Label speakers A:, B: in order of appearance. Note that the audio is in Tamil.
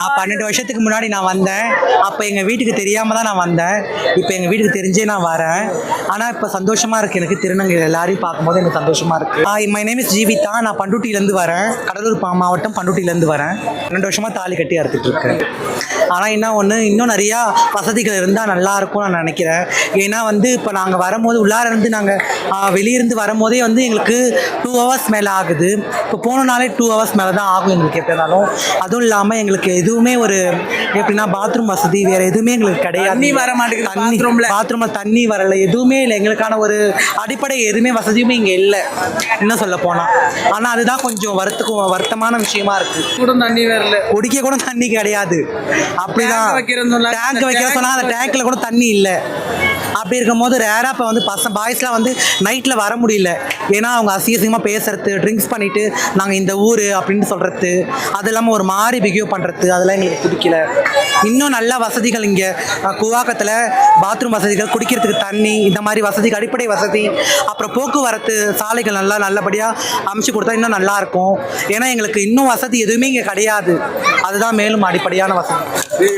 A: நான் பன்னெண்டு வருஷத்துக்கு முன்னாடி நான் வந்தேன். அப்போ எங்கள் வீட்டுக்கு தெரியாமல் தான் நான் வந்தேன். இப்போ எங்கள் வீட்டுக்கு தெரிஞ்சே நான் வரேன். ஆனால் இப்போ சந்தோஷமாக இருக்குது எனக்கு திருநங்கைகள் எல்லாரையும் பார்க்கும்போது எனக்கு சந்தோஷமாக இருக்குது மை நேம் இஸ் ஜீவிதா. நான் பண்டுட்டிலேருந்து வரேன். கடலூர் பா- மாவட்டம் பண்டுட்டிலேருந்து வரேன். ரெண்டு வருஷமாக தாலி கட்டி அறுத்துட்டு இருக்கேன். ஆனால் என்ன ஒன்று இன்னும் நிறையா வசதிகள் இருந்தால் நல்லா இருக்கும்னு நான் நினைக்கிறேன். ஏன்னா வந்து இப்போ நாங்கள் வரும்போது உள்ளார இருந்து நாங்கள் வெளியிருந்து வரும்போதே வந்து எங்களுக்கு டூ ஹவர்ஸ் மேலே ஆகுது. இப்போ போனனாலே டூ ஹவர்ஸ் மேலே தான் ஆகும் எங்களுக்கு எப்படி அதுவும் இல்லாமல் எங்களுக்கு எதுவுமே ஒரு எப்படின்னா பாத்ரூம் வசதி வேறு எதுவுமே எங்களுக்கு கிடையாது.
B: தண்ணி வர மாட்டேங்குது
A: தண்ணி
B: bathroom ல.
A: பாத்ரூம்ல தண்ணி வரல எதுவுமே இல்லை. எங்களுக்கான ஒரு அடிப்படை எதுவுமே வசதியுமே இங்கே இல்லை. இன்னும் சொல்ல போனால் ஆனால் அதுதான் கொஞ்சம் வருத்தக்கும் வருத்தமான விஷயமா இருக்கு.
B: கூட தண்ணி வரல.
A: குடிக்க கூட தண்ணி கிடையாது. அப்படிதான். டேங்க் வைக்கிற சொன்னா அந்த டேங்க்ல கூட தண்ணி இல்லை. அப்படி இருக்கும்போது ரேராக இப்போ வந்து பசங்க பாய்ஸ்லாம் வந்து நைட்டில் வர முடியல. ஏன்னா அவங்க அசிங்கமாக பேசுறது ட்ரிங்க்ஸ் பண்ணிட்டு நாங்கள் இந்த ஊர் அப்படின்னு சொல்கிறது அது இல்லாமல் ஒரு மாதிரி பிகேவ் பண்ணுறது அதெல்லாம் எங்களுக்கு பிடிக்கல. இன்னும் நல்ல வசதிகள் இங்கே. குவாக்கத்தில் பாத்ரூம் வசதிகள் குடிக்கிறதுக்கு தண்ணி இந்த மாதிரி வசதிகள் அடிப்படை வசதி அப்புறம் போக்குவரத்து சாலைகள் நல்லா நல்லபடியாக அமைச்சு கொடுத்தா இன்னும் நல்லாயிருக்கும் ஏன்னா எங்களுக்கு இன்னும் வசதி எதுவுமே இங்கே கிடையாது. அதுதான் மேலும் அடிப்படையான வசதி.